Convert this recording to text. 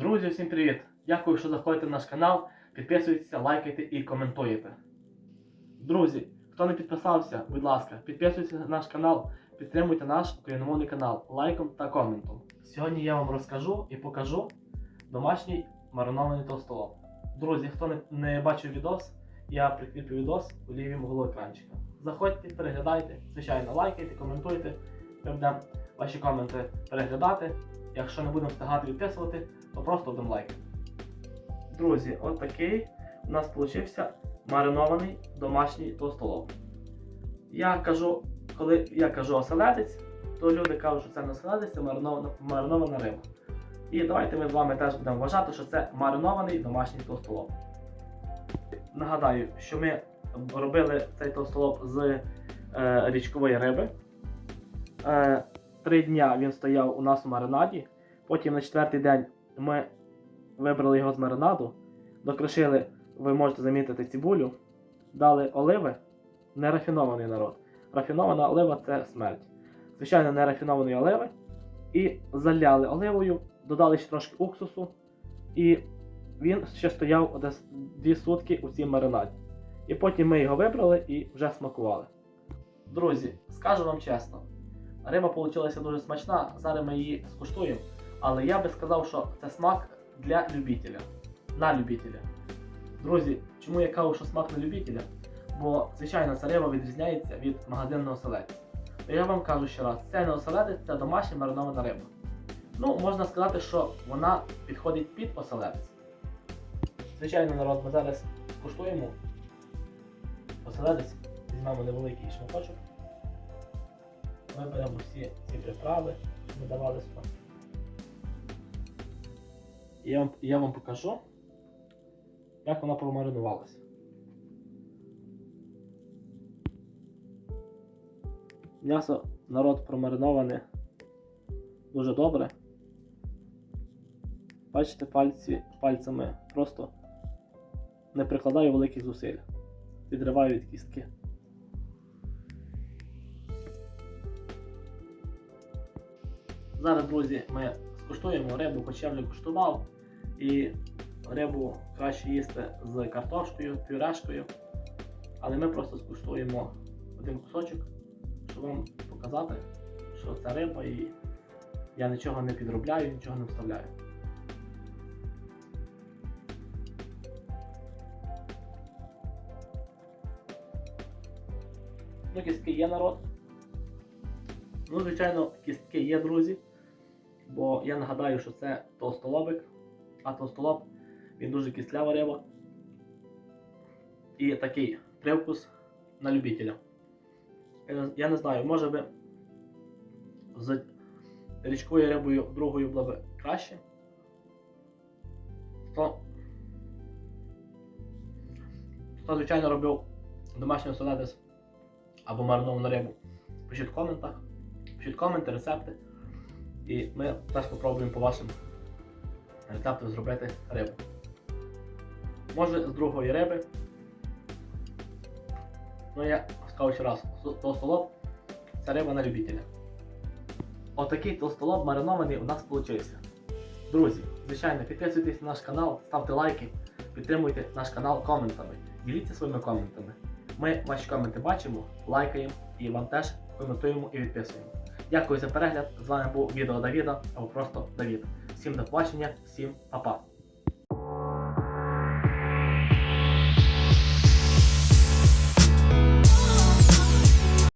Друзі, всім привіт! Дякую, що заходите на наш канал. Підписуйтеся, лайкайте і коментуєте. Друзі, хто не підписався, будь ласка, підписуйтесь на наш канал, підтримуйте наш україномовний канал лайком та коментом. Сьогодні я вам розкажу і покажу домашній маринований толстолоб. Друзі, хто не, не бачив відос, я прикріплю відос у лівому углу екранчика. Заходьте, переглядайте, звичайно, лайкайте, коментуйте. Ми будемо ваші коменти переглядати. Якщо не будемо встигати відписувати, то просто будемо лайк. Друзі, от такий у нас получився маринований домашній товстолоб. Я кажу, коли я кажу оселедець, то люди кажуть, що це не оселедець, це маринована, маринована риба. І давайте ми з вами теж будемо вважати, що це маринований домашній товстолоб. Нагадаю, що ми робили цей товстолоб з е, річкової риби. Е, Три дня він стояв у нас у маринаді. Потім на четвертий день ми вибрали його з маринаду, докришили, ви можете замітити цибулю, дали оливи, нерафінований народ. Рафінована олива це смерть. Звичайно, нерафінованої оливи. І заляли оливою, додали ще трошки уксусу, і він ще стояв десь 2 сутки у цій маринаді. І потім ми його вибрали і вже смакували. Друзі, скажу вам чесно, риба вийшла дуже смачна, зараз ми її скуштуємо. Але я би сказав, що це смак для любителя. На любителя. Друзі, чому я кажу, що смак на любителя? Бо, звичайно, ця риба відрізняється від магазинного оселедця. То я вам кажу ще раз, це не оселедець, це домашня маринована риба. Ну, можна сказати, що вона підходить під оселедець. Звичайно, народ, ми зараз скуштуємо оселедець, візьмемо невеликий шматочок. Виберемо всі ці приправи, що ми давали сюди. Я вам, я вам покажу, як вона промаринувалася. М'ясо народ промариноване дуже добре. Бачите, пальці, пальцями просто не прикладаю великих зусиль. Відриваю від кістки. Зараз, друзі, ми скуштуємо рибу, хоча я вже куштував. І рибу краще їсти з картошкою, пюрешкою. Але ми просто скуштуємо один кусочок, щоб вам показати, що це риба і я нічого не підробляю, нічого не вставляю. Ну, кістки є народ. Ну, звичайно, кістки є, друзі. Бо я нагадаю, що це толстолобик, а толстолоб він дуже кислява риба. І такий привкус на любителя. Я не- знаю, може би з річкою рибою другою було б краще. То, хто, звичайно, робив домашній оселедець або мариновану рибу, пишіть в коментах, пишіть коменти, рецепти. І ми теж спробуємо по вашим рецептам зробити рибу. Може з другої риби. Ну я скажу ще раз, толстолоб це риба на любителя. Отакий толстолоб маринований у нас вийшов. Друзі, звичайно, підписуйтесь на наш канал, ставте лайки, підтримуйте наш канал коментами. Діліться своїми коментами. Ми ваші коменти бачимо, лайкаємо і вам теж коментуємо і відписуємо. Дякую за перегляд. З вами був відео Давіда або просто Давід. Всім до побачення, всім па-па.